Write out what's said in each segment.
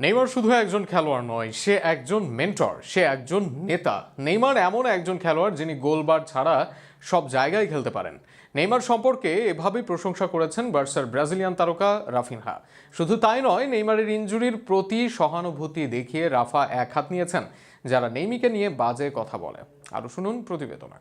Neymar শুধু একজন খেলোয়াড় নয়, সে একজন মেন্টর সে একজন নেতা। নেইমার এমন একজন খেলোয়াড় যিনি গোলবার ছাড়া সব জায়গায় খেলতে পারেন। নেইমার সম্পর্কে এভাবেই প্রশংসা করেছেন বার্সার ব্রাজিলিয়ান তারকা রাফিনহা। শুধু তাই নয়, নেইমারের ইনজুরির প্রতি সহানুভূতি দেখিয়ে রাফা এক হাত নিয়েছেন, যারা নেইমিকে নিয়ে বাজে কথা বলে। আরও শুনুন প্রতিবেদনা।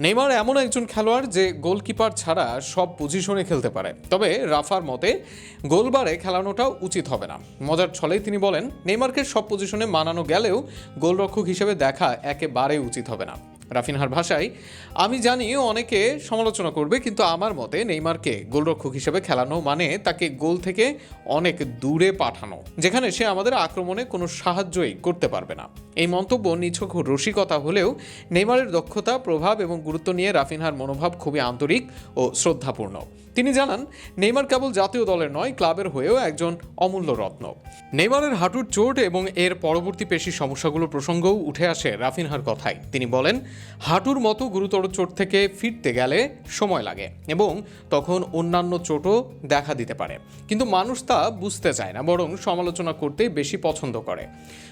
নেইমার এমন একজন খেলোয়াড় যে গোলকিপার ছাড়া সব পজিশনে খেলতে পারে। তবে রাফার মতে, গোলবারে খেলানোটাও উচিত হবে না। মজার ছলেই তিনি বলেন, নেইমারকে সব পজিশনে মানানো গেলেও গোলরক্ষক হিসেবে দেখা একেবারে উচিত হবে না। রাফিনহার ভাষায়, আমি জানি অনেকে সমালোচনা করবে, কিন্তু আমার মতে নেইমারকে গোলরক্ষক হিসেবে খেলানো মানে তাকে গোল থেকে অনেক দূরে পাঠানো, যেখানে সে আমাদের আক্রমণে কোনো সাহায্যই করতে পারবে না। এই মন্তব্য নিছক রসিকতা হলেও নেইমারের দক্ষতা, প্রভাব এবং গুরুত্ব নিয়ে রাফিনহার মনোভাব খুবই আন্তরিক ও শ্রদ্ধাপূর্ণ। তিনি জানান, নেইমার কেবল জাতীয় দলের নয়, ক্লাবের হয়েও একজন অমূল্য রত্ন। নেইমারের হাঁটুর চোট এবং এর পরবর্তী পেশি সমস্যাগুলোর প্রসঙ্গও উঠে আসে রাফিনহার কথায়। তিনি বলেন হাঁটুর মতো গুরুতর চোট থেকে ফিরতে গেলে সময় লাগে এবং তখন অন্যান্য চোটও দেখা দিতে পারে। কিন্তু মানুষ তা বুঝতে চায় না, বরং সমালোচনা করতে বেশি পছন্দ করে।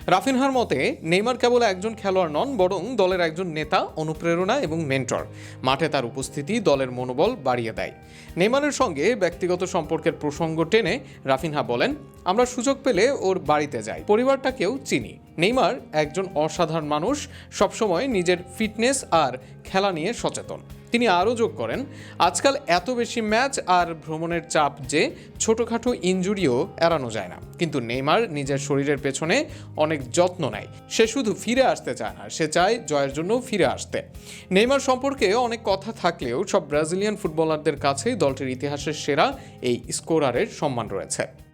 রাফিনহার মতে, নেইমার কেবল একজন খেলোয়াড় নন, বরং দলের একজন নেতা, অনুপ্রেরণা এবং মেন্টর। মাঠে তার উপস্থিতি দলের মনোবল বাড়িয়ে দেয়। নেইমারের সঙ্গে ব্যক্তিগত সম্পর্কের প্রসঙ্গ টেনে রাফিনহা বলেন আমরা সুযোগ পেলে ওর বাড়িতে যাই। পরিবারটাকেও চিনি। নেইমার একজন অসাধারণ মানুষ, সবসময় নিজের ফিটনেস আর খেলা নিয়ে সচেতন। তিনি আরও যোগ করেন, আজকাল এত বেশি ম্যাচ আর ভ্রমণের চাপ যে ছোটোখাটো ইনজুরিও এড়ানো যায় না। কিন্তু নেইমার নিজের শরীরের পেছনে অনেক যত্ন নেয়। সে শুধু ফিরে আসতে চায় না, সে চায় জয়ের জন্য ফিরে আসতে। নেইমার সম্পর্কে অনেক কথা থাকলেও সব ব্রাজিলিয়ান ফুটবলারদের কাছেই দলটির ইতিহাসের সেরা এই স্কোরারের সম্মান রয়েছে।